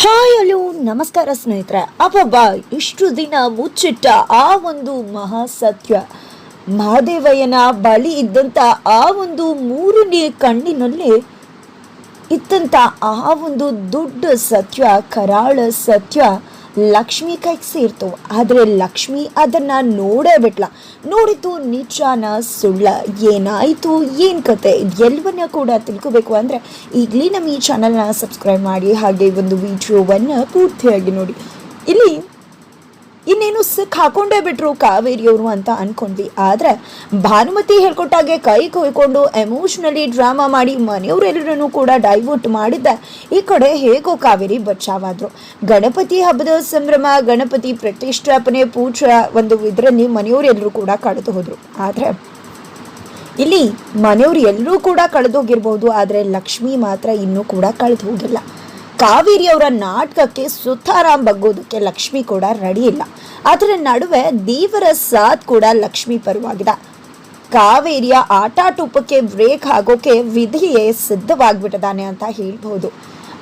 Hi hello ನಮಸ್ಕಾರ ಸ್ನೇಹಿತರೆ. ಅಬ್ಬಬ್ಬ, ಇಷ್ಟು ದಿನ ಮುಚ್ಚಿಟ್ಟ ಆ ಒಂದು ಮಹಾಸತ್ಯ. ಮಹಾದೇವಯ್ಯನ ಬಳಿ ಇದ್ದಂಥ ಆ ಒಂದು ಮೂರನೇ ಕಣ್ಣಿನಲ್ಲಿ ಇದ್ದಂತ ಆ ಒಂದು ದೊಡ್ಡ ಸತ್ಯ, ಕರಾಳ ಸತ್ಯ. ಲಕ್ಷ್ಮಿ ಕೈಗೆ ಸೇರ್ತು. ಆದರೆ ಲಕ್ಷ್ಮಿ ಅದನ್ನು ನೋಡೇ ಬಿಟ್ಲ. ನೋಡಿತು ನಿಜಾನ ಸುಳ್ಳ. ಏನಾಯಿತು? ಏನು ಕತೆ? ಎಲ್ಲವನ್ನ ಕೂಡ ತಿಳ್ಕೋಬೇಕು ಅಂದರೆ ಈಗಲೇ ನಮ್ಮ ಈ ಚಾನಲ್ನ ಸಬ್ಸ್ಕ್ರೈಬ್ ಮಾಡಿ, ಹಾಗೆ ಒಂದು ವಿಡಿಯೋವನ್ನು ಪೂರ್ತಿಯಾಗಿ ನೋಡಿ. ಇಲ್ಲಿ ಇನ್ನೇನು ಸಿಕ್ ಹಾಕೊಂಡೇ ಬಿಟ್ರು ಕಾವೇರಿಯವರು ಅಂತ ಅನ್ಕೊಂಡ್ವಿ. ಆದ್ರೆ ಭಾನುಮತಿ ಹೇಳ್ಕೊಟ್ಟಾಗೆ ಕೈ ಕೊಯ್ಕೊಂಡು ಎಮೋಷನಲಿ ಡ್ರಾಮಾ ಮಾಡಿ ಮನೆಯವರೆಲ್ಲರನ್ನು ಕೂಡ ಡೈವರ್ಟ್ ಮಾಡಿದ್ದ ಈ ಕಡೆ ಹೇಗೋ ಕಾವೇರಿ ಬಚಾವಾದ್ರು. ಗಣಪತಿ ಹಬ್ಬದ ಸಂಭ್ರಮ, ಗಣಪತಿ ಪ್ರತಿಷ್ಠಾಪನೆ, ಪೂಜಾ ಒಂದು ಇದರಲ್ಲಿ ಮನೆಯವರೆಲ್ಲರೂ ಕೂಡ ಕಳೆದು ಹೋದ್ರು. ಆದ್ರೆ ಇಲ್ಲಿ ಮನೆಯವರು ಎಲ್ಲರೂ ಕೂಡ ಕಳೆದೋಗಿರ್ಬೋದು, ಆದರೆ ಲಕ್ಷ್ಮಿ ಮಾತ್ರ ಇನ್ನೂ ಕೂಡ ಕಳೆದು ಹೋಗಿಲ್ಲ. ಕಾವೇರಿ ಅವರ ನಾಟಕಕ್ಕೆ ಸುತಾರಾಮ್ ಬಗ್ಗೋದಕ್ಕೆ ಲಕ್ಷ್ಮಿ ಕೂಡ ರೆಡಿ ಇಲ್ಲ. ಅದರ ನಡುವೆ ದೇವರ ಸಾಥ್ ಕೂಡ ಲಕ್ಷ್ಮಿ ಪರವಾಗಿದೆ. ಕಾವೇರಿಯ ಆಟಾಟೋಪಕ್ಕೆ ಬ್ರೇಕ್ ಆಗೋಕೆ ವಿಧಿಯೇ ಸಿದ್ಧವಾಗಿಬಿಟ್ಟಿದ್ದಾನೆ ಅಂತ ಹೇಳ್ಬೋದು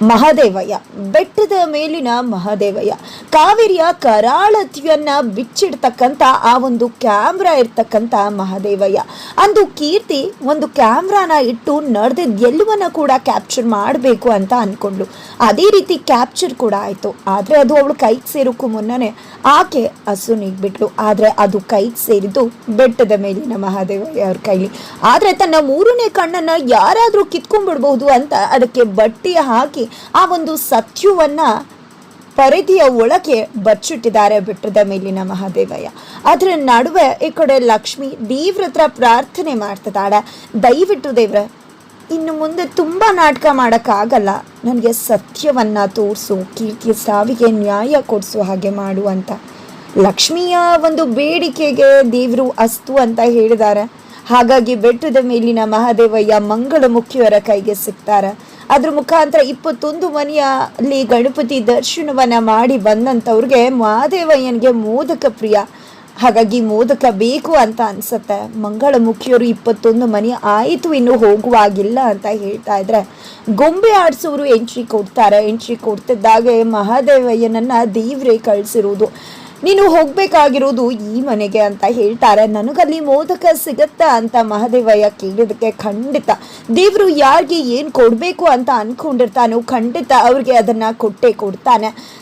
ಮಹಾದೇವಯ್ಯ. ಬೆಟ್ಟದ ಮೇಲಿನ ಮಹಾದೇವಯ್ಯ. ಕಾವೇರಿಯ ಕರಾಳತಿಯನ್ನ ಬಿಚ್ಚಿಡ್ತಕ್ಕಂಥ ಆ ಒಂದು ಕ್ಯಾಮ್ರಾ ಇರ್ತಕ್ಕಂಥ ಮಹಾದೇವಯ್ಯ. ಅಂದು ಕೀರ್ತಿ ಒಂದು ಕ್ಯಾಮ್ರಾನ ಇಟ್ಟು ನಡೆದಿದ್ದ ಎಲ್ಲವನ್ನ ಕೂಡ ಕ್ಯಾಪ್ಚರ್ ಮಾಡಬೇಕು ಅಂತ ಅಂದ್ಕೊಂಡ್ಳು ಅದೇ ರೀತಿ ಕ್ಯಾಪ್ಚರ್ ಕೂಡ ಆಯಿತು. ಆದರೆ ಅದು ಅವಳು ಕೈಗೆ ಸೇರೋಕ್ಕೂ ಮುನ್ನನೇ ಆಕೆ ಹಸು ನೀಗ್ಬಿಟ್ಲು. ಆದರೆ ಅದು ಕೈ ಸೇರಿದ್ದು ಬೆಟ್ಟದ ಮೇಲಿನ ಮಹಾದೇವಯ್ಯ ಅವ್ರ ಕೈಲಿ. ಆದರೆ ತನ್ನ ಮೂರನೇ ಕಣ್ಣನ್ನು ಯಾರಾದರೂ ಕಿತ್ಕೊಂಡ್ಬಿಡ್ಬಹುದು ಅಂತ ಅದಕ್ಕೆ ಬಟ್ಟಿ ಹಾಕಿ ಆ ಒಂದು ಸತ್ಯವನ್ನು ಪರಿಧಿಯ ಒಳಗೆ ಬಚ್ಚಿಟ್ಟಿದ್ದಾರೆ ಬೆಟ್ಟದ ಮೇಲಿನ ಮಹಾದೇವಯ್ಯ. ಅದರ ನಡುವೆ ಈ ಕಡೆ ಲಕ್ಷ್ಮಿ ದೇವ್ರ ಹತ್ರ ಪ್ರಾರ್ಥನೆ ಮಾಡ್ತಿದ್ದಾಳೆ. ದಯವಿಟ್ಟು ದೇವ್ರ, ಇನ್ನು ಮುಂದೆ ತುಂಬ ನಾಟಕ ಮಾಡೋಕ್ಕಾಗಲ್ಲ. ನನಗೆ ಸತ್ಯವನ್ನು ತೋರಿಸು ಕೀರ್ತಿಯ ಸಾವಿಗೆ ನ್ಯಾಯ ಕೊಡಿಸು ಹಾಗೆ ಮಾಡು ಅಂತ. ಲಕ್ಷ್ಮಿಯ ಒಂದು ಬೇಡಿಕೆಗೆ ದೇವರು ಅಸ್ತು ಅಂತ ಹೇಳಿದ್ದಾರೆ. ಹಾಗಾಗಿ ಬೆಟ್ಟದ ಮೇಲಿನ ಮಹಾದೇವಯ್ಯ ಮಂಗಳಮುಖಿಯವರ ಕೈಗೆ ಸಿಗ್ತಾರೆ ಅದ್ರ ಮುಖಾಂತರ ಇಪ್ಪತ್ತೊಂದು ಮನೆಯಲ್ಲಿ ಗಣಪತಿ ದರ್ಶನವನ್ನ ಮಾಡಿ ಬಂದಂಥವ್ರಿಗೆ ಮಹಾದೇವಯ್ಯನಿಗೆ ಮೋದಕ ಪ್ರಿಯ. ಹಾಗಾಗಿ ಮೋದಕ ಬೇಕು ಅಂತ ಅನ್ಸುತ್ತೆ. ಮಂಗಳಮುಖಿಯವರು ಇಪ್ಪತ್ತೊಂದು ಮನೆ ಆಯಿತು, ಇನ್ನು ಹೋಗುವಾಗಿಲ್ಲ ಅಂತ ಹೇಳ್ತಾ ಇದ್ರೆ ಗೊಂಬೆ ಆಡಿಸೋರು ಎಂಟ್ರಿ ಕೊಡ್ತಾರೆ. ಎಂಟ್ರಿ ಕೊಡ್ತಿದ್ದಾಗೆ ಮಹಾದೇವಯ್ಯನನ್ನ ದೇವ್ರೆ ಕಳಿಸಿರುವುದು ನೀನು ಹೋಗ್ಬೇಕಾಗಿರೋದು ಈ ಮನೆಗೆ ಅಂತ ಹೇಳ್ತಾರೆ. ನನಗಲ್ಲಿ ಮೋದಕ ಸಿಗತ್ತಾ ಅಂತ ಮಹಾದೇವಯ್ಯ ಕೇಳಿದಕ್ಕೆ ಖಂಡಿತ. ದೇವರು ಯಾರಿಗೆ ಏನು ಕೊಡಬೇಕು ಅಂತ ಅನ್ಕೊಂಡಿರ್ತಾನೋ ಖಂಡಿತ ಅವ್ರಿಗೆ ಅದನ್ನ ಕೊಟ್ಟೆ ಕೊಡ್ತಾನೆ.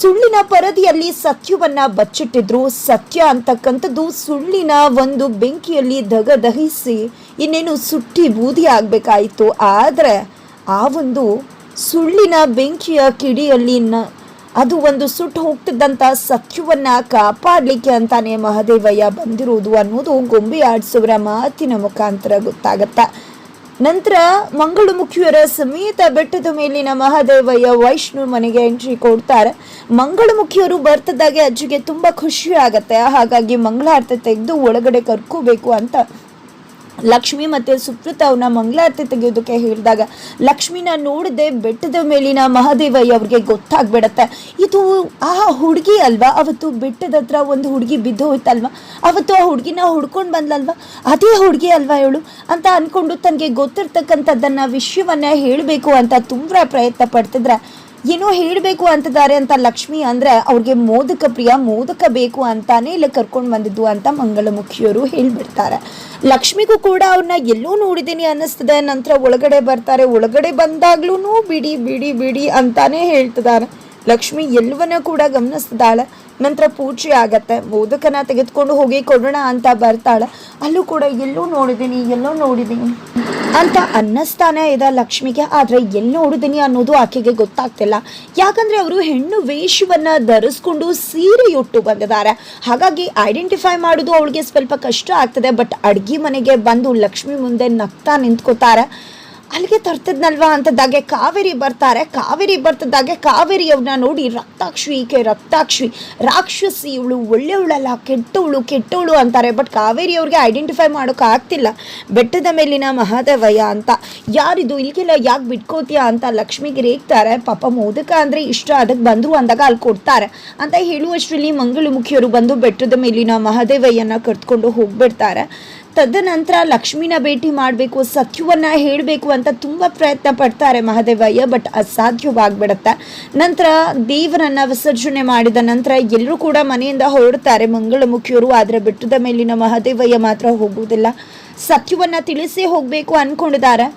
ಸುಳ್ಳಿನ ಪರದಿಯಲ್ಲಿ ಸತ್ಯವನ್ನ ಬಚ್ಚಿಟ್ಟಿದ್ರು. ಸತ್ಯ ಅಂತಕ್ಕಂಥದ್ದು ಸುಳ್ಳಿನ ಒಂದು ಬೆಂಕಿಯಲ್ಲಿ ದಗದಹಿಸಿ ಇನ್ನೇನು ಸುಟ್ಟಿ ಬೂದಿ ಆಗಬೇಕಾಯಿತು. ಆದರೆ ಆ ಒಂದು ಸುಳ್ಳಿನ ಬೆಂಕಿಯ ಕಿಡಿಯಲ್ಲಿ ನ- ಅದು ಒಂದು ಸುಟ್ಟು ಹೋಗ್ತಿದ್ದಂಥ ಸತ್ಯವನ್ನ ಕಾಪಾಡಲಿಕ್ಕೆ ಅಂತಾನೆ ಮಹದೇವಯ್ಯ ಬಂದಿರುವುದು ಅನ್ನೋದು ಗೊಂಬೆ ಆಡಿಸುವರ ಮಾತಿನ ಮುಖಾಂತರ ಗೊತ್ತಾಗತ್ತ. ನಂತರ ಮಂಗಳಮುಖಿಯರ ಸಮೇತ ಬೆಟ್ಟದ ಮೇಲಿನ ಮಹಾದೇವಯ್ಯ ವೈಷ್ಣು ಮನೆಗೆ ಎಂಟ್ರಿ ಕೊಡ್ತಾರೆ. ಮಂಗಳಮುಖಿಯವರು ಬರ್ತದಾಗೆ ಅಜ್ಜಿಗೆ ತುಂಬಾ ಖುಷಿ ಆಗತ್ತೆ. ಹಾಗಾಗಿ ಮಂಗಳಾರತಿ ತೆಗೆದು ಒಳಗಡೆ ಕರ್ಕೋಬೇಕು ಅಂತ ಲಕ್ಷ್ಮಿ ಮತ್ತೆ ಸುಪ್ರತ ಅವನ ಮಂಗಳಾರತಿ ತೆಗೆಯೋದಕ್ಕೆ ಹೇಳಿದಾಗ, ಲಕ್ಷ್ಮಿನ ನೋಡದೆ ಬೆಟ್ಟದ ಮೇಲಿನ ಮಹಾದೇವಯ್ಯ ಅವ್ರಿಗೆ ಗೊತ್ತಾಗ್ಬಿಡತ್ತೆ. ಇದು ಆ ಹುಡುಗಿ ಅಲ್ವಾ? ಅವತ್ತು ಬೆಟ್ಟದ ಹತ್ರ ಒಂದು ಹುಡುಗಿ ಬಿದ್ದು ಹೋಯ್ತಲ್ವಾ? ಅವತ್ತು ಆ ಹುಡುಗಿನ ಹುಡ್ಕೊಂಡು ಬಂದ್ಲಲ್ವಾ? ಅದೇ ಹುಡುಗಿ ಅಲ್ವಾ ಇವಳು? ಅಂತ ಅನ್ಕೊಂಡು ತನಗೆ ಗೊತ್ತಿರ್ತಕ್ಕಂಥದ್ದನ್ನ ವಿಷಯವನ್ನ ಹೇಳಬೇಕು ಅಂತ ತುಂಬ ಪ್ರಯತ್ನ ಪಡ್ತಿದ್ರೆ ಏನೋ ಹೇಳಬೇಕು ಅಂತಿದ್ದಾರೆ ಅಂತ ಲಕ್ಷ್ಮಿ ಅಂದ್ರೆ ಅವ್ರಿಗೆ ಮೋದಕ ಪ್ರಿಯ, ಮೋದಕ ಬೇಕು ಅಂತಾನೆ ಇಲ್ಲಿ ಕರ್ಕೊಂಡು ಬಂದಿದ್ದು ಅಂತ ಮಂಗಳಮುಖಿಯವರು ಹೇಳಿಬಿಡ್ತಾರೆ. ಲಕ್ಷ್ಮಿಗೂ ಕೂಡ ಅವ್ರನ್ನ ಎಲ್ಲೂ ನೋಡಿದ್ದೀನಿ ಅನ್ನಿಸ್ತದೆ, ನಂತರ ಒಳಗಡೆ ಬರ್ತಾರೆ, ಒಳಗಡೆ ಬಂದಾಗ್ಲೂ ಬಿಡಿ ಬಿಡಿ ಬಿಡಿ ಅಂತಾನೆ ಹೇಳ್ತಿದ್ದಾರೆ. ಲಕ್ಷ್ಮಿ ಎಲ್ಲವನ್ನ ಕೂಡ ಗಮನಿಸ್ತಿದ್ದಾಳೆ. ನಂತರ ಪೂಜೆ ಆಗತ್ತೆ, ಮೋದಕನ ತೆಗೆದುಕೊಂಡು ಹೋಗಿ ಕೊಡೋಣ ಅಂತ ಬರ್ತಾಳೆ. ಅಲ್ಲೂ ಕೂಡ ಎಲ್ಲೂ ನೋಡಿದ್ದೀನಿ, ಎಲ್ಲೋ ನೋಡಿದ್ದೀನಿ. ಅಂತ ಅನ್ನಿಸ್ತಾನೆ ಇದೆ ಲಕ್ಷ್ಮಿಗೆ, ಆದರೆ ಎಲ್ಲಿ ನೋಡಿದೀನಿ ಅನ್ನೋದು ಆಕೆಗೆ ಗೊತ್ತಾಗ್ತಿಲ್ಲ. ಯಾಕಂದರೆ ಅವರು ಹೆಣ್ಣು ವೇಷವನ್ನು ಧರಿಸ್ಕೊಂಡು ಸೀರೆಯುಟ್ಟು ಬಂದಿದ್ದಾರೆ. ಹಾಗಾಗಿ ಐಡೆಂಟಿಫೈ ಮಾಡೋದು ಅವಳಿಗೆ ಸ್ವಲ್ಪ ಕಷ್ಟ ಆಗ್ತದೆ ಬಟ್ ಅಡುಗೆ ಮನೆಗೆ ಬಂದು ಲಕ್ಷ್ಮಿ ಮುಂದೆ ನಗ್ತಾ ನಿಂತ್ಕೋತಾರೆ ಅಲ್ಲಿಗೆ ತರ್ತದ್ನಲ್ವಾ ಅಂತದಾಗೆ ಕಾವೇರಿ ಬರ್ತಾರೆ. ಕಾವೇರಿ ಬರ್ತಿದ್ದಾಗೆ ಕಾವೇರಿ ಅವ್ರನ್ನ ನೋಡಿ ರಕ್ತಾಕ್ಷಿ ಈಕೆ ರಕ್ತಾಕ್ಷಿ. ರಾಕ್ಷಸಿ ಇವಳು, ಒಳ್ಳೆಯವಳಲ್ಲ, ಕೆಟ್ಟವಳು ಕೆಟ್ಟವಳು ಅಂತಾರೆ. ಬಟ್ ಕಾವೇರಿ ಅವ್ರಿಗೆ ಐಡೆಂಟಿಫೈ ಮಾಡೋಕೆ ಆಗ್ತಿಲ್ಲ. ಬೆಟ್ಟದ ಮೇಲಿನ ಮಹಾದೇವಯ್ಯ ಅಂತ. ಯಾರಿದು ಇಲ್ಲಿಗೆಲ್ಲ ಯಾಕೆ ಬಿಟ್ಕೋತೀಯ ಅಂತ ಲಕ್ಷ್ಮಿಗೆ ರೇಗ್ತಾರೆ ಪಾಪ ಮೋದಕ ಅಂದರೆ ಇಷ್ಟ, ಅದಕ್ಕೆ ಬಂದರು ಅಂದಾಗ ಅಲ್ಲಿ ಕೊಡ್ತಾರೆ. ಅಂತ ಹೇಳುವಷ್ಟರಲ್ಲಿ ಮಂಗಳಮುಖಿಯವರು ಬಂದು ಬೆಟ್ಟದ ಮೇಲಿನ ಮಹಾದೇವಯ್ಯನ ಕರ್ತ್ಕೊಂಡು ಹೋಗ್ಬಿಡ್ತಾರೆ. ತದನಂತರ ಲಕ್ಷ್ಮಿನ ಭೇಟಿ ಮಾಡಬೇಕು, ಸತ್ಯವನ್ನು ಹೇಳಬೇಕು ಅಂತ ತುಂಬ ಪ್ರಯತ್ನ ಪಡ್ತಾರೆ ಮಹಾದೇವಯ್ಯ ಬಟ್ ಅಸಾಧ್ಯವಾಗ್ಬಿಡತ್ತೆ. ನಂತರ ದೇವರನ್ನು ವಿಸರ್ಜನೆ ಮಾಡಿದ ನಂತರ ಎಲ್ಲರೂ ಕೂಡ ಮನೆಯಿಂದ ಹೊರಡ್ತಾರೆ ಮಂಗಳಮುಖಿಯರು ಆದರೆ ಬೆಟ್ಟದ ಮೇಲಿನ ಮಹಾದೇವಯ್ಯ ಮಾತ್ರ ಹೋಗುವುದಿಲ್ಲ. ಸತ್ಯವನ್ನು ತಿಳಿಸೇ ಹೋಗಬೇಕು ಅಂದ್ಕೊಂಡಿದ್ದಾರೆ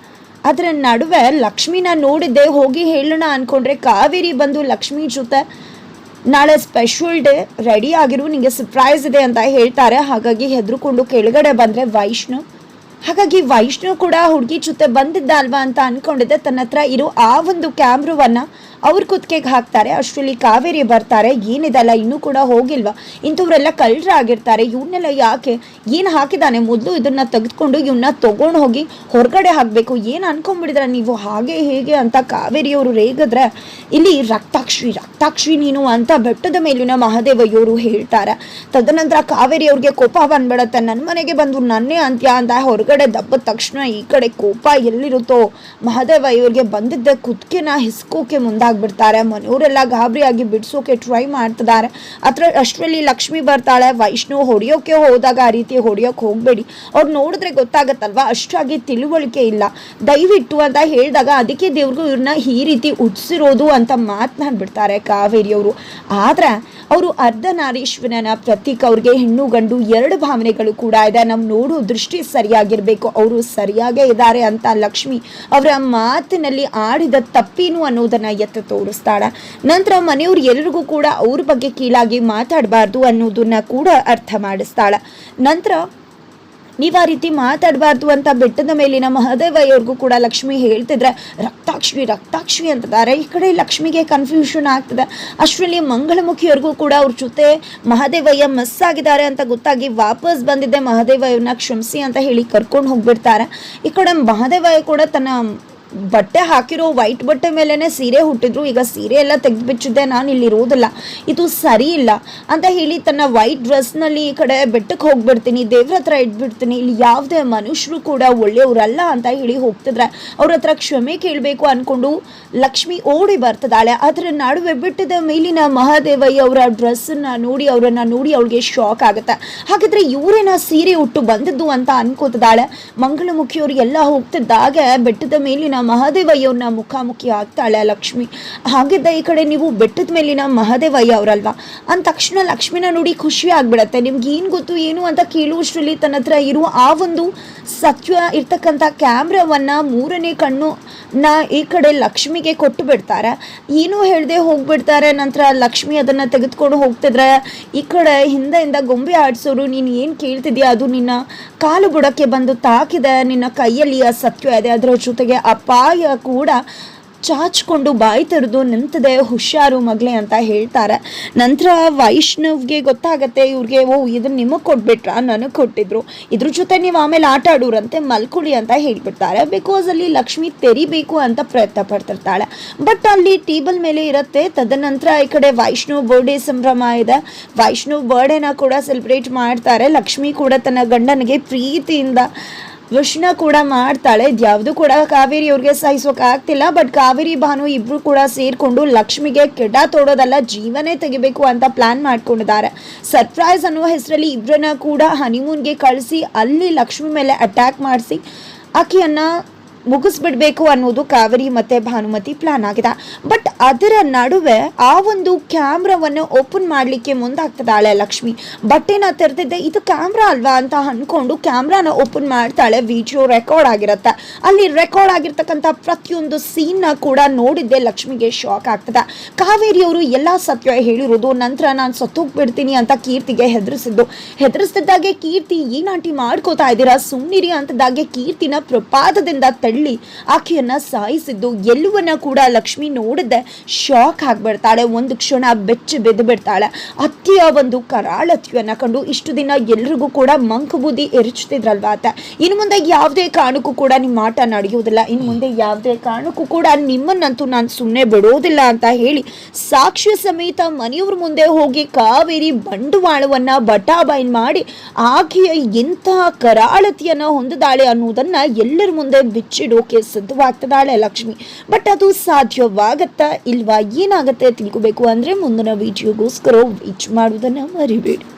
ಅದರ ನಡುವೆ ಲಕ್ಷ್ಮಿನ ನೋಡಿದ್ದೆ, ಹೋಗಿ ಹೇಳೋಣ ಅಂದ್ಕೊಂಡ್ರೆ ಕಾವೇರಿ ಬಂದು ಲಕ್ಷ್ಮಿ ಜೊತೆ ನಾಳೆ ಸ್ಪೆಷಲ್ ಡೇ ರೆಡಿ ಆಗಿರು ನಿಮಗೆ ಸರ್ಪ್ರೈಸ್ ಇದೆ ಅಂತ ಹೇಳ್ತಾರೆ. ಹಾಗಾಗಿ ಹೆದರ್ಕೊಂಡು ಕೆಳಗಡೆ ಬಂದರೆ ವೈಷ್ಣು. ಹಾಗಾಗಿ ವೈಷ್ಣು ಕೂಡ ಹುಡುಗಿ ಜೊತೆ ಬಂದಿದ್ದ ಅಲ್ವಾ ಅಂತ ಅಂದ್ಕೊಂಡಿದ್ದೆ ತನ್ನ ಹತ್ರ ಇರೋ ಆ ಒಂದು ಕ್ಯಾಮ್ರವನ್ನ ಅವ್ರ ಕುತ್ತಿಗೆಗೆ ಹಾಕ್ತಾರೆ, ಅಷ್ಟರಲ್ಲಿ ಕಾವೇರಿ ಬರ್ತಾರೆ, ಏನಿದಲ್ಲ ಇನ್ನೂ ಕೂಡ ಹೋಗಿಲ್ವಾ? ಇಂಥವ್ರೆಲ್ಲ ಕಳ್ಳರಾಗಿರ್ತಾರೆ ಇವನ್ನೆಲ್ಲ ಯಾಕೆ ಏನು ಹಾಕಿದ್ದಾನೆ? ಮೊದಲು ಇದನ್ನ ತೆಗೆದುಕೊಂಡು ಇವನ್ನ ತೊಗೊಂಡು ಹೋಗಿ ಹೊರಗಡೆ ಹಾಕಬೇಕು. ಏನು ಅನ್ಕೊಂಡ್ಬಿಡಿದ್ರ ನೀವು ಹಾಗೆ ಹೇಗೆ ಅಂತ ಕಾವೇರಿಯವರು ರೇಗಿದ್ರೆ, ಇಲ್ಲಿ ರಕ್ತಾಕ್ಷಿ ರಕ್ತಾಕ್ಷಿ ನೀನು ಅಂತ ಬೆಟ್ಟದ ಮೇಲಿನ ಮಹಾದೇವಯ್ಯವರು ಹೇಳ್ತಾರೆ. ತದನಂತರ ಕಾವೇರಿ ಅವ್ರಿಗೆ ಕೋಪ ಬಂದ್ಬಿಡತ್ತೆ. ನನ್ನ ಮನೆಗೆ ಬಂದು ನನ್ನೇ ಅಂತ್ಯ ಅಂತ ಹೊರಗಡೆ ದಬ್ಬದ ತಕ್ಷಣ ಈ ಕಡೆ ಕೋಪ ಎಲ್ಲಿರುತ್ತೋ? ಮಹಾದೇವಯ್ಯವ್ರಿಗೆ ಬಂದಿದ್ದ ಕುತ್ತಿಗೆನ ಹಿಸ್ಕೋಕೆ ಮುಂದಾಗ್ಬಿಡ್ತಾರೆ ಮನೆಯವರೆಲ್ಲ ಗಾಬರಿಯಾಗಿ ಬಿಡಿಸೋಕೆ ಟ್ರೈ ಮಾಡ್ತಿದ್ದಾರೆ. ಅತ್ರ ಅಷ್ಟರಲ್ಲಿ ಲಕ್ಷ್ಮಿ ಬರ್ತಾಳೆ ವೈಷ್ಣು ಹೊಡಿಯೋಕೆ ಹೋದಾಗ ಆ ರೀತಿ ಹೊಡಿಯೋಕೆ ಹೋಗಬೇಡಿ. ಅವ್ರು ನೋಡಿದ್ರೆ ಗೊತ್ತಾಗತ್ತಲ್ವಾ? ಅಷ್ಟಾಗಿ ತಿಳುವಳಿಕೆ ಇಲ್ಲ. ದಯವಿಟ್ಟು ಅಂತ ಹೇಳಿದಾಗ ಅದಕ್ಕೆ ದೇವ್ರಿಗೂ ಇವ್ರನ್ನ ಈ ರೀತಿ ಉಡ್ಸಿರೋದು ಅಂತ ಮಾತನಾಡ್ಬಿಡ್ತಾರೆ ಕಾವೇರಿಯವರು. ಆದ್ರೆ ಅವರು ಅರ್ಧನಾರೀಶ್ವರನ ಪ್ರತೀಕ ಅವ್ರಿಗೆ ಹೆಣ್ಣು ಗಂಡು ಎರಡು ಭಾವನೆಗಳು ಕೂಡ ಇದೆ. ನಮ್ಮ ನೋಡೋ ದೃಷ್ಟಿ ಸರಿಯಾಗಿರಬೇಕು. ಅವರು ಸರಿಯಾಗೇ ಇದ್ದಾರೆ ಅಂತ ಲಕ್ಷ್ಮಿ ಅವರ ಮಾತಿನಲ್ಲಿ ಆಡಿದ ತಪ್ಪೇನು ಅನ್ನೋದನ್ನ ಎತ್ತು ತೋರಿಸ್ತಾಳೆ ನಂತರ ಮನೆಯವ್ರು ಎಲ್ರಿಗೂ ಕೂಡ ಅವ್ರ ಬಗ್ಗೆ ಕೀಳಾಗಿ ಮಾತಾಡಬಾರ್ದು ಅನ್ನೋದನ್ನ ಕೂಡ ಅರ್ಥ ಮಾಡಿಸ್ತಾಳ. ನಂತರ ನೀವು ಆ ರೀತಿ ಮಾತಾಡಬಾರ್ದು ಅಂತ ಬೆಟ್ಟದ ಮೇಲಿನ ಮಹದೇವಯ್ಯವ್ರಿಗೂ ಕೂಡ ಲಕ್ಷ್ಮಿ ಹೇಳ್ತಿದ್ರೆ, ರಕ್ತಾಕ್ಷಿ ರಕ್ತಾಕ್ಷಿ ಅಂತಿದ್ದಾರೆ. ಈ ಕಡೆ ಲಕ್ಷ್ಮಿಗೆ ಕನ್ಫ್ಯೂಷನ್ ಆಗ್ತದೆ. ಅಷ್ಟರಲ್ಲಿ ಮಂಗಳಮುಖಿಯವ್ರಿಗೂ ಕೂಡ ಅವ್ರ ಜೊತೆ ಮಹದೇವಯ್ಯ ಮಿಸ್ ಆಗಿದ್ದಾರೆ ಅಂತ ಗೊತ್ತಾಗಿ ವಾಪಸ್ ಬಂದಿದ್ದೆ. ಮಹಾದೇವಯ್ಯವ್ರನ್ನ ಕ್ಷಮಿಸಿ ಅಂತ ಹೇಳಿ ಕರ್ಕೊಂಡು ಹೋಗ್ಬಿಡ್ತಾರೆ. ಈ ಕಡೆ ಮಹದೇವಯ್ಯ ಕೂಡ ತನ್ನ ಬಟ್ಟೆ ಹಾಕಿರೋ ವೈಟ್ ಬಟ್ಟೆ ಮೇಲೇ ಸೀರೆ ಹುಟ್ಟಿದ್ರು. ಈಗ ಸೀರೆ ಎಲ್ಲ ತೆಗೆದುಬಿಚ್ಚಿದ್ದೆ ನಾನು ಇಲ್ಲಿ ಇರೋದಿಲ್ಲ. ಇದು ಸರಿ ಇಲ್ಲ. ಅಂತ ಹೇಳಿ ತನ್ನ ವೈಟ್ ಡ್ರೆಸ್ನಲ್ಲಿ ಈ ಕಡೆ ಬೆಟ್ಟಕ್ಕೆ ಹೋಗ್ಬಿಡ್ತೀನಿ. ದೇವ್ರ ಹತ್ರ ಇಟ್ಬಿಡ್ತೀನಿ. ಇಲ್ಲಿ ಯಾವುದೇ ಮನುಷ್ಯರು ಕೂಡ ಒಳ್ಳೆಯವರಲ್ಲ ಅಂತ ಹೇಳಿ ಹೋಗ್ತಿದ್ರೆ ಅವ್ರ ಹತ್ರ ಕ್ಷಮೆ ಕೇಳಬೇಕು ಅನ್ಕೊಂಡು ಲಕ್ಷ್ಮಿ ಓಡಿ ಬರ್ತದಾಳೆ ಅದರ ನಡುವೆ ಬಿಟ್ಟದ ಮೇಲಿನ ಮಹಾದೇವಯ್ಯ ಅವರ ಡ್ರೆಸ್ಸನ್ನ ನೋಡಿ, ಅವರನ್ನು ನೋಡಿ ಅವಳಿಗೆ ಶಾಕ್ ಆಗುತ್ತೆ. ಹಾಗಿದ್ರೆ ಇವರೇನ ಸೀರೆ ಉಟ್ಟು ಬಂದದ್ದು ಅಂತ ಅನ್ಕೋತಿದ್ದಾಳೆ. ಮಂಗಳಮುಖಿಯವರು ಎಲ್ಲ ಹೋಗ್ತಿದ್ದಾಗ ಬೆಟ್ಟದ ಮೇಲಿನ ಮಹಾದೇವಯ್ಯವ್ರನ್ನ ಮುಖಾಮುಖಿ ಆಗ್ತಾಳೆ ಲಕ್ಷ್ಮಿ. ಹಾಗಿದ್ದ ಈ ಕಡೆ ನೀವು ಬೆಟ್ಟದ ಮೇಲಿನ ಮಹಾದೇವಯ್ಯ ಅವರಲ್ವಾ? ಅಂದ ತಕ್ಷಣ ಲಕ್ಷ್ಮಿನ ನೋಡಿ ಖುಷಿ ಆಗ್ಬಿಡತ್ತೆ. ನಿಮ್ಗೆ ಏನು ಗೊತ್ತು, ಏನು ಅಂತ ಕೇಳುವಷ್ಟರಲ್ಲಿ ತನ್ನ ಹತ್ರ ಇರುವ ಆ ಒಂದು ಸತ್ಯ ಇರ್ತಕ್ಕಂಥ ಕ್ಯಾಮ್ರಾವನ್ನ ಮೂರನೇ ಕಣ್ಣು ನ ಈ ಕಡೆ ಲಕ್ಷ್ಮಿಗೆ ಕೊಟ್ಟು ಬಿಡ್ತಾರೆ. ಏನೂ ಹೇಳದೆ ಹೋಗ್ಬಿಡ್ತಾರೆ. ನಂತರ ಲಕ್ಷ್ಮಿ ಅದನ್ನು ತೆಗೆದುಕೊಂಡು ಹೋಗ್ತಿದ್ರೆ, ಈ ಕಡೆ ಹಿಂದೆಯಿಂದ ಗೊಂಬೆ ಆಡಿಸೋರು, ನೀನು ಏನು ಕೇಳ್ತಿದ್ಯಾ? ಅದು ನಿನ್ನ ಕಾಲು ಬುಡಕ್ಕೆ ಬಂದು ತಾಕಿದೆ. ನಿನ್ನ ಕೈಯಲ್ಲಿ ಆ ಸತ್ಯ ಇದೆ. ಅದರ ಜೊತೆಗೆ ಅಪಾಯ ಕೂಡ ಚಾಚ್ಕೊಂಡು ಬಾಯಿ ತೆರೆದು ನಿಂತದೆ, ಹುಷಾರು ಮಗಳೇ ಅಂತ ಹೇಳ್ತಾರೆ. ನಂತರ ವೈಷ್ಣವ್ಗೆ ಗೊತ್ತಾಗತ್ತೆ, ಇವ್ರಿಗೆ, ಓ ಇದನ್ನ ನಿಮಗೆ ಕೊಟ್ಬಿಟ್ರ? ನನಗೆ ಕೊಟ್ಟಿದ್ರು. ಇದ್ರ ಜೊತೆ ನೀವು ಆಮೇಲೆ ಆಟ ಆಡೋರಂತೆ, ಮಲ್ಕೊಳ್ಳಿ ಅಂತ ಹೇಳಿಬಿಡ್ತಾರೆ. ಬಿಕಾಸ್ ಅಲ್ಲಿ ಲಕ್ಷ್ಮಿ ತೆರಿಬೇಕು ಅಂತ ಪ್ರಯತ್ನ ಪಡ್ತಿರ್ತಾಳೆ. ಬಟ್ ಅಲ್ಲಿ ಟೇಬಲ್ ಮೇಲೆ ಇರುತ್ತೆ. ತದನಂತರ ಈ ಕಡೆ ವೈಷ್ಣವ್ ಬರ್ಡೇ ಸಂಭ್ರಮ ಇದೆ. ವೈಷ್ಣವ್ ಬರ್ಡೇನ ಕೂಡ ಸೆಲೆಬ್ರೇಟ್ ಮಾಡ್ತಾರೆ. ಲಕ್ಷ್ಮಿ ಕೂಡ ತನ್ನ ಗಂಡನಿಗೆ ಪ್ರೀತಿಯಿಂದ ವಿಷ್ಣ ಕೂಡ ಮಾಡ್ತಾಳೆ. ಇದ್ಯಾವುದು ಕೂಡ ಕಾವೇರಿ ಅವ್ರಿಗೆ ಸಹಿಸೋಕೆ ಆಗ್ತಿಲ್ಲ ಬಟ್ ಕಾವೇರಿ, ಭಾನು ಇಬ್ರು ಕೂಡ ಸೇರಿಕೊಂಡು ಲಕ್ಷ್ಮಿಗೆ ಕೆಡ ತೋಡೋದಲ್ಲ, ಜೀವನೇ ತೆಗಿಬೇಕು ಅಂತ ಪ್ಲಾನ್ ಮಾಡ್ಕೊಂಡಿದ್ದಾರೆ. ಸರ್ಪ್ರೈಸ್ ಅನ್ನುವ ಹೆಸರಲ್ಲಿ ಇಬ್ಬರನ್ನ ಕೂಡ ಹನಿಮೂನ್ಗೆ ಕಳಿಸಿ, ಅಲ್ಲಿ ಲಕ್ಷ್ಮಿ ಮೇಲೆ ಅಟ್ಯಾಕ್ ಮಾಡಿಸಿ ಆಕೆಯನ್ನ ಮುಗಿಸ್ಬಿಡ್ಬೇಕು ಅನ್ನೋದು ಕಾವೇರಿ ಮತ್ತೆ ಭಾನುಮತಿ ಪ್ಲಾನ್ ಆಗಿದೆ. ಬಟ್ ಅದರ ನಡುವೆ ಆ ಒಂದು ಕ್ಯಾಮ್ರಾವನ್ನು ಓಪನ್ ಮಾಡಲಿಕ್ಕೆ ಮುಂದಾಗ್ತದಾಳೆ ಲಕ್ಷ್ಮಿ. ಬಟ್ಟೆನ ತೆರೆದಿದ್ದೆ, ಇದು ಕ್ಯಾಮ್ರಾ ಅಲ್ವಾ ಅಂತ ಅನ್ಕೊಂಡು ಕ್ಯಾಮ್ರಾನ ಓಪನ್ ಮಾಡ್ತಾಳೆ ವಿಡಿಯೋ ರೆಕಾರ್ಡ್ ಆಗಿರುತ್ತೆ. ಅಲ್ಲಿ ರೆಕಾರ್ಡ್ ಆಗಿರ್ತಕ್ಕಂಥ ಪ್ರತಿಯೊಂದು ಸೀನ್ನ ಕೂಡ ನೋಡಿದ್ದೆ, ಲಕ್ಷ್ಮಿಗೆ ಶಾಕ್ ಆಗ್ತದೆ. ಕಾವೇರಿಯವರು ಎಲ್ಲ ಸತ್ಯ ಹೇಳಿರೋದು, ನಂತರ ನಾನು ಸತ್ತೋಗ್ಬಿಡ್ತೀನಿ ಅಂತ ಕೀರ್ತಿಗೆ ಹೆದರಿಸಿದ್ದು. ಹೆದರಿಸಿದ್ದಾಗೆ ಕೀರ್ತಿ ಏನಾಂಟಿ ಮಾಡ್ಕೋತಾ ಇದ್ದೀರಾ ಸುಮ್ಮನಿರಿ ಅಂತದಾಗೆ ಕೀರ್ತಿನ ಪ್ರಪಾದದಿಂದ ತಳ್ಳಿ ಆಕೆಯನ್ನ ಸಾಯಿಸಿದ್ದು ಎಲ್ಲವನ್ನ ಕೂಡ ಲಕ್ಷ್ಮಿ ನೋಡದೆ ಶಾಕ್ ಆಗ್ಬಿಡ್ತಾಳೆ. ಒಂದು ಕ್ಷಣ ಬೆಚ್ಚಿ ಬೆದ್ದು ಬಿಡ್ತಾಳೆ. ಅತ್ತಿಯ ಒಂದು ಕರಾಳತಿಯನ್ನ ಕಂಡು ಇಷ್ಟು ದಿನ ಎಲ್ರಿಗೂ ಕೂಡ ಮಂಕು ಬುದ್ಧಿ ಎರಚುತ್ತಿದ್ರಲ್ವಾ ಆತ. ಇನ್ನು ಮುಂದೆ ಯಾವುದೇ ಕಾರಣಕ್ಕೂ ಕೂಡ ನಿಮ್ಮ ಆಟ ನಡೆಯೋದಿಲ್ಲ. ಇನ್ನು ಮುಂದೆ ಯಾವುದೇ ಕಾರಣಕ್ಕೂ ಕೂಡ ನಿಮ್ಮನ್ನಂತೂ ನಾನು ಸುಮ್ಮನೆ ಬಿಡೋದಿಲ್ಲ ಅಂತ ಹೇಳಿ ಸಾಕ್ಷ್ಯ ಸಮೇತ ಮನೆಯವ್ರ ಮುಂದೆ ಹೋಗಿ ಕಾವೇರಿ ಬಂಡವಾಳವನ್ನ ಬಟಾಬೈನ್ ಮಾಡಿ ಆಕೆಯ ಎಂತಹ ಕರಾಳತಿಯನ್ನ ಹೊಂದಿದಾಳೆ ಅನ್ನೋದನ್ನ ಎಲ್ಲರ ಮುಂದೆ ಬಿಚ್ಚಿಡೋಕೆ ಸಿದ್ಧವಾಗ್ತದಾಳೆ ಲಕ್ಷ್ಮಿ. ಬಟ್ ಅದು ಸಾಧ್ಯವಾಗತ್ತಾ ಇಲ್ವಾ? ಏನಾಗತ್ತೆ ತಿಳ್ಕೊಬೇಕು ಅಂದ್ರೆ ಮುಂದಿನ ವಿಡಿಯೋಗೋಸ್ಕರ ವೀಚ್ ಮಾಡೋದನ್ನ ಮರಿಬೇಡಿ.